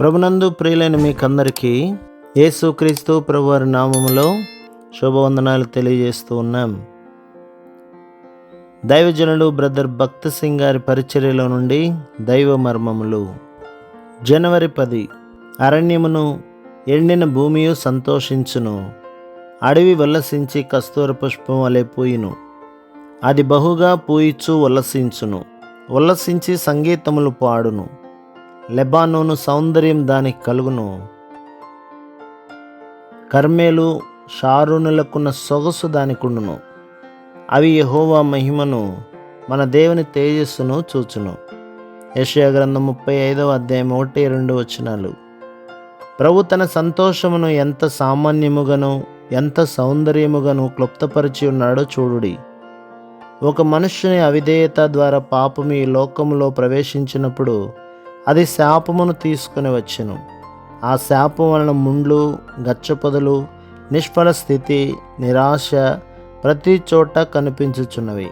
ప్రభునందు ప్రియులైన మీకందరికీ యేసుక్రీస్తు ప్రభువారి నామములో శుభవందనాలు తెలియజేస్తూ ఉన్నాం. దైవజనులు బ్రదర్ భక్త సింగ్ గారి పరిచర్యలో నుండి దైవ మర్మములు. జనవరి పది అరణ్యమును ఎండిన భూమియు సంతోషించును. అడవి వల్లసించి కస్తూర పుష్పం వలె పూయును. అది బహుగా పూయిచు ఉల్లసించును ఉల్లసించి సంగీతములు పాడును. లెబానోను సౌందర్యం దానికి కలుగును. కర్మేలు షారునులకున్న సొగసు దానికుండును. అవి యహోవా మహిమను మన దేవుని తేజస్సును చూచును. యెషయా గ్రంథం ముప్పై ఐదవ అధ్యాయం ఒకటి రెండు వచనాలు. ప్రభు తన సంతోషమును ఎంత సామాన్యముగాను ఎంత సౌందర్యముగాను క్లుప్తపరిచి ఉన్నాడో చూడుడి. ఒక మనుష్యుని అవిధేయత ద్వారా పాపము ఈ లోకములో ప్రవేశించినప్పుడు అది శాపమును తీసుకుని వచ్చెను. ఆ శాపం వలన ముండ్లు గచ్చపొదలు నిష్ఫల స్థితి నిరాశ ప్రతి చోట కనిపించుచున్నవి.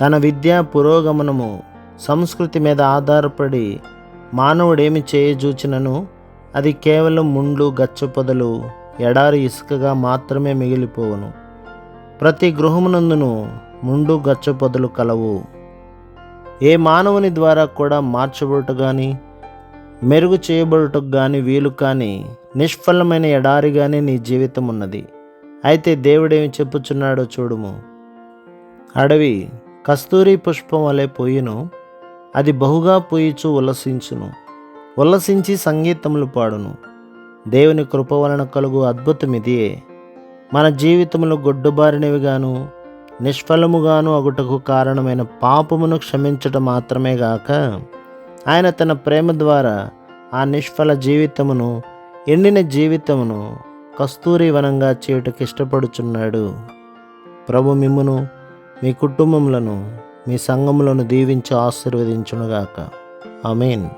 తన విద్యా పురోగమనము సంస్కృతి మీద ఆధారపడి మానవుడేమి చేయజూచినను అది కేవలం ముండ్లు గచ్చపొదలు ఎడారి ఇసుకగా మాత్రమే మిగిలిపోవును. ప్రతి గృహమునందును ముండు గచ్చపొదలు కలవు. ఏ మానవుని ద్వారా కూడా మార్చబడుట కానీ మెరుగు చేయబడుటకు కానీ వీలు కానీ నిష్ఫలమైన ఎడారిగానే నీ జీవితం ఉన్నది అయితే దేవుడేమి చెప్పుచున్నాడో చూడుము. అడవి కస్తూరి పుష్పం వలె పోయిను అది బహుగా పోయిచు ఉల్లసించును. ఉల్లసించి సంగీతములు పాడును. దేవుని కృప వలన కలుగు అద్భుతమిదియే. మన జీవితములు గొడ్డుబారినవిగాను నిష్ఫలముగాను అగుటకు కారణమైన పాపమును క్షమించటం మాత్రమే గాక ఆయన తన ప్రేమ ద్వారా ఆ నిష్ఫల జీవితమును ఎండిన జీవితమును కస్తూరి వనంగా చేయుటకు ఇష్టపడుచున్నాడు. ప్రభు మిమ్మును మీ కుటుంబములను మీ సంఘములను దీవించి ఆశీర్వదించునుగాక. మీన్